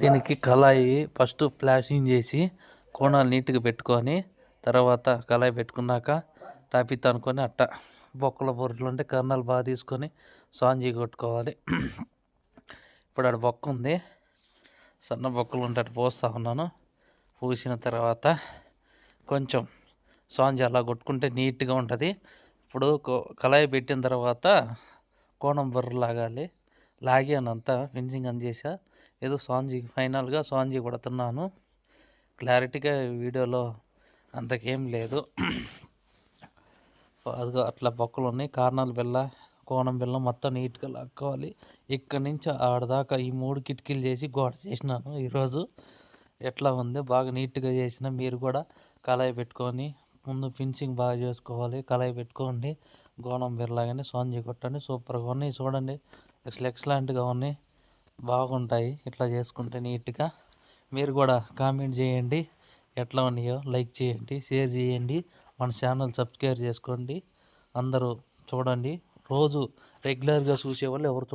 దీనికి కళాయి first flashing చేసి కోణాలు నీట్గా పెట్టుకొని తర్వాత కళాయి పెట్టుకున్నాక రాపిత్ అనుకొని అట్ట బొక్కల బొర్రెలు ఉంటే కర్ణాలు బాగా తీసుకొని సాంజీ కొట్టుకోవాలి. ఇప్పుడు అక్కడ బొక్క ఉంది. సన్న బొక్కలు ఉంటే అటు పోస్తా ఉన్నాను. పూసిన తర్వాత కొంచెం స్పాంజ్ అలా కొట్టుకుంటే నీట్గా ఉంటుంది. ఇప్పుడు కళాయి పెట్టిన తర్వాత కోణం బర్ర లాగాలి లాగానంతా ఫినిషింగ్ అని చేసా ఏదో స్పాంజీ ఫైనల్గా స్పాంజీ కొడుతున్నాను క్లారిటీగా వీడియోలో అంతకేం లేదు. అదిగో అట్లా బొక్కలు ఉన్నాయి కార్నల్ బిల్ల కోణం బిల్ల మొత్తం నీట్గా లాక్కోవాలి. ఇక్కడి నుంచి ఆడదాకా ఈ మూడు కిటికీలు చేసి గోడ చేసినాను. ఈరోజు ఎట్లా ఉంది? బాగా నీట్గా చేసిన. మీరు కూడా కళాయి పెట్టుకొని ముందు ఫినిషింగ్ బాగా చేసుకోవాలి. కళాయి పెట్టుకోండి. గోణం బిర్లాగానే స్పాంజీ కొట్టండి. సూపర్గా ఉన్నాయి. చూడండి. అసలు ఎక్సలెంట్గా ఉన్నాయి. బాగుంటాయి. ఇట్లా చేసుకుంటే నీట్గా. మీరు కూడా కామెంట్ చేయండి. ఎట్లా ఉన్నాయో లైక్ చేయండి. షేర్ చేయండి. మన ఛానల్ సబ్స్క్రైబ్ చేసుకోండి. అందరూ చూడండి. రోజు రెగ్యులర్గా చూసేవాళ్ళు ఎవరు చూ-